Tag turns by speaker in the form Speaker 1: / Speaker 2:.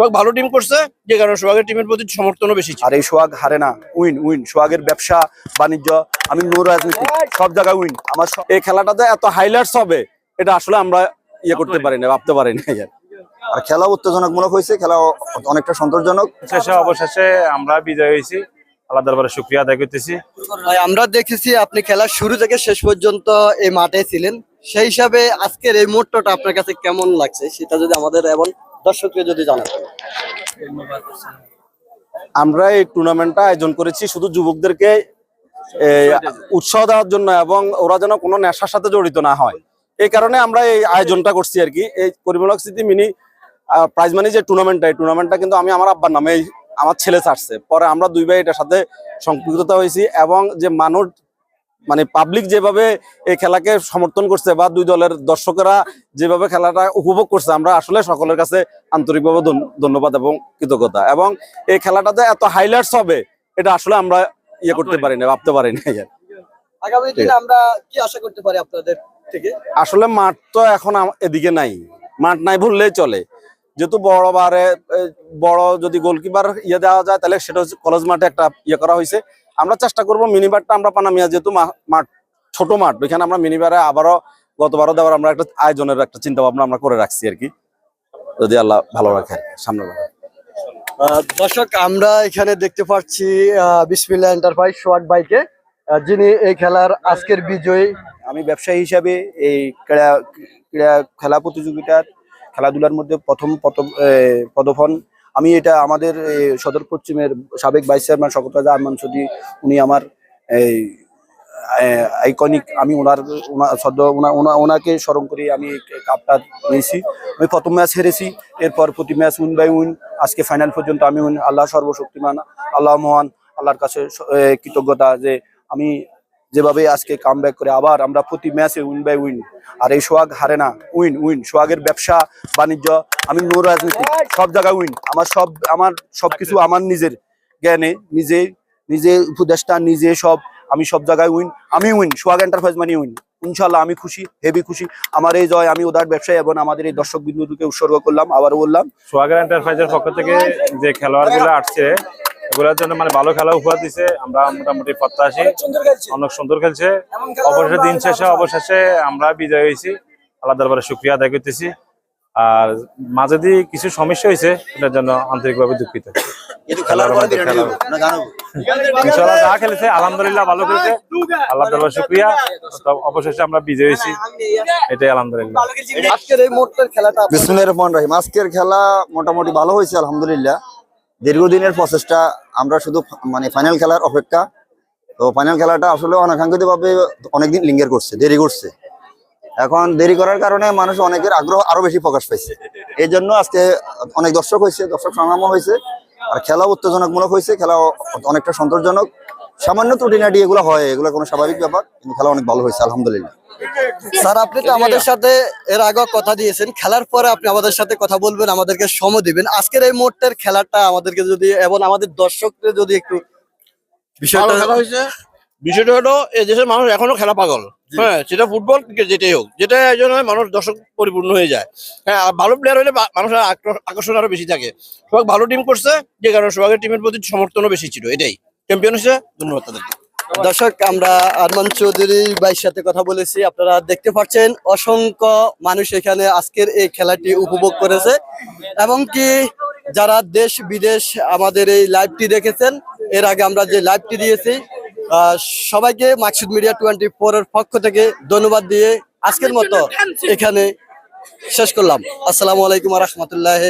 Speaker 1: সোহাগ ভালো টিম করছে যে কারণে সোহাগের টিমের প্রতি সমর্থনও বেশি ছিল।
Speaker 2: আর এই সোহাগ হারে না উইন উইন। সোহাগের ব্যবসা বাণিজ্য আমি নো রাজনীতি সব জায়গায় উইন। আমার এই খেলাটাতে এত হাইলাইটস হবে এটা আসলে আমরা ইয়ে করতে পারি না ভাবতে পারি না আর খেলা উত্তেজনামূলক হয়েছে খেলা অনেকটা সন্তোষজনক।
Speaker 3: শেষে অবশেষে আমরা বিজয় হয়েছি আল্লাহ দরবারে শুক্রিয়া আদায় করতেছি।
Speaker 4: ভাই আমরা দেখেছি আপনি খেলার শুরু থেকে শেষ পর্যন্ত এই মাঠে ছিলেন। সেই হিসাবে আজকের এই মুহূর্তটা আপনার কাছে কেমন লাগছে সেটা যদি আমাদের এবং দর্শককে যদি জানাতেন
Speaker 2: আমরা এই টুর্নামেন্টটা আয়োজন করেছি শুধু যুবকদেরকে উৎসাহ দেওয়ার জন্য এবং ওরা যেন কোনো নেশার সাথে জড়িত না হয়। এই কারণে আমরা এই আয়োজনটা করছি আর কি। এই পরিমূলক স্মৃতি মিনি প্রাইজ মানি যে টুর্নামেন্টটা, এই টুর্নামেন্টটা কিন্তু আমি আমার আব্বার নামে আমার ছেলে ছাড়ছে। পরে আমরা দুই ভাই এটার সাথে সম্পৃক্ততা হয়েছি এবং যে মানুষ মানে পাবলিক যেভাবে এই খেলাকে সমর্থন করছে বা দুই দলের দর্শকেরা যেভাবে খেলাটা উপভোগ করছে আমরা আসলে সকলের কাছে আন্তরিকভাবে ধন্যবাদ এবং কৃতজ্ঞতা। এবং এই খেলাটাতে এত হাইলাইটস হবে এটা আসলে আমরা ইয়ে করতে পারি না ভাবতে পারি না
Speaker 4: আগামী দিনে আমরা কি আশা করতে পারি আপনাদের থেকে?
Speaker 2: আসলে মাঠ তো এখন এদিকে নাই মাঠ নাই ভুললেই চলে। যেহেতু বড় বারে বড় যদি গোলকিপার ইয়ে দেওয়া যায় তাহলে সেটা হচ্ছে কলেজ মাঠে একটা ইয়ে করা হয়েছে। আমরা চেষ্টা করব মিনিবারটা আমরা পানামিয়া যেহেতু মাঠ ছোট মাঠ ওইখানে আমরা মিনিবারে আবারও গতবারও দেওয়ার আমরা একটা আয়োজনের একটা চিন্তা ভাবনা আমরা করে রাখছি আর কি। যদি আল্লাহ ভালো রাখে সামনে
Speaker 4: দর্শক আমরা এখানে দেখতে পাচ্ছি বিসমিল্লা এন্টারপ্রাইজ সোয়াট বাইকে যিনি এই খেলার আজকের বিজয়ী।
Speaker 2: আমি ব্যবসায়ী হিসাবে এই ক্রীড়া ক্রীড়া খেলা প্রতিযোগিতার খেলাধুলার মধ্যে প্রথম পদফন আমি এটা আমাদের সদর পশ্চিমের সাবেক ভাইস চেয়ারম্যান শকত রাজা আরমান সদি উনি আমার, এই আইকনিক আমি ওনার, ওনা- সদ্য ওনা- ওনা- ওনাকে স্মরণ করে আমি কাপটা নিয়েছি। আমি প্রথম ম্যাচ হেরেছি, এরপর প্রতি ম্যাচ উইন বাই উইন, আজকে ফাইনাল পর্যন্ত আমি উইন, আল্লাহ সর্বশক্তিমান, আল্লাহ মহান, আল্লাহর কাছে কৃতজ্ঞতা যে আমি যেভাবে আজকে কাম করে আবার আমরা প্রতি ম্যাচে উইন বাই উইন আর এই সোহাগ হারে না উইন উইন সোহাগের ব্যবসা, বাণিজ্য, আমি নো রাজনীতি, সব জায়গায় উইন আমার সব, আমার সবকিছু আমার নিজের জ্ঞানে, নিজে নিজে উপদেষ্টা, নিজে সব, আমি সব জায়গায় উইন আমি উইন সোহাগ এন্টারপ্রাইজ মানে উইন ইনশাল্লাহ আমি খুশি হেভি খুশি। আমার এই জয়, আমি উদার ব্যবসায়ী এবং আমাদের এই দর্শক বিন্দুকে উৎসর্গ করলাম আবার বললাম।
Speaker 3: সোহাগের এন্টারপ্রাইজের পক্ষ থেকে যে খেলোয়াড়গুলো আসছে এগুলোর জন্য মানে ভালো খেলা উপহার দিছে। আমরা মোটামুটি প্রত্যাশী। অনেক সুন্দর খেলছে। অবশেষে দিন শেষে অবশেষে আমরা বিজয় হয়েছি। আল্লাহ দরবারে শুক্রিয়া আদায় করতেছি। আর মাঝে দিয়ে কিছু সমস্যা হয়েছে এটার জন্য আন্তরিকভাবে দুঃখিত। যা খেলেছে আলহামদুলিল্লাহ ভালো খেলেছে। আল্লাহ দরবার শুক্রিয়া। অবশেষে আমরা বিজয় হয়েছি। এটাই আলহামদুলিল্লাহ।
Speaker 4: আজকের এই মুহূর্তের খেলাটা
Speaker 5: বিসমুল্লাহ রহমান রহিম। আজকের খেলা মোটামুটি ভালো হয়েছে আলহামদুলিল্লাহ। দীর্ঘদিনের প্রসেসটা আমরা শুধু মানে ফাইনাল খেলার অপেক্ষা। তো ফাইনাল খেলাটা আসলে অনাকাঙ্ক্ষিতভাবে অনেকদিন লিঙ্গের করছে, দেরি করছে। এখন দেরি করার কারণে মানুষ অনেকের আগ্রহ আরও বেশি প্রকাশ পাইছে। এই জন্য আজকে অনেক দর্শক হয়েছে, দর্শক সংগ্রামও হয়েছে, আর খেলা উত্তেজনামূলক হয়েছে খেলা অনেকটা সন্তোষজনক। সামান্য ত্রুটিনাটি এগুলো হয় এগুলো কোনো স্বাভাবিক ব্যাপার কিন্তু খেলা অনেক ভালো হয়েছে আলহামদুলিল্লাহ।
Speaker 4: স্যার আপনি তো আমাদের সাথে এর আগে কথা দিয়েছেন খেলার পরে আপনি আমাদের সাথে কথা বলবেন আমাদেরকে সময় দিবেন। আজকের এই মুহূর্তের খেলাটা আমাদেরকে যদি এবং আমাদের দর্শকদের যদি একটু বিষয়টা
Speaker 1: খেলা হয়েছে। বিষয়টা হলো এই দেশের মানুষ এখনও খেলা পাগল। হ্যাঁ সেটা ফুটবল ক্রিকেট যেটাই হোক যেটা একজন হয় মানুষ দর্শক পরিপূর্ণ হয়ে যায়। হ্যাঁ আর ভালো প্লেয়ার হলে মানুষের আকর্ষ- আকর্ষণ আরও বেশি থাকে। সোহাগ ভালো টিম করছে যে কারণে সোহাগের টিমের প্রতি সমর্থনও বেশি ছিল এটাই। চ্যাম্পিয়ন হয়েছে ধন্যবাদ তাদেরকে।
Speaker 4: দর্শক, আমরা আরমান চৌধুরী ভাইয়ের সাথে কথা বলেছি। আপনারা দেখতে পাচ্ছেন, অসংখ্য মানুষ এখানে আজকের এই খেলাটি উপভোগ করেছে। এবং কি যারা দেশ বিদেশ আমাদের এই লাইভটি দেখেছেন, এর আগে আমরা যে লাইভটি দিয়েছি সবাইকে মাকসুদ মিডিয়া টোয়েন্টি ফোর এর পক্ষ থেকে ধন্যবাদ দিয়ে আজকের মতো এখানে শেষ করলাম। আসসালামু আলাইকুম রহমতুল্লাহ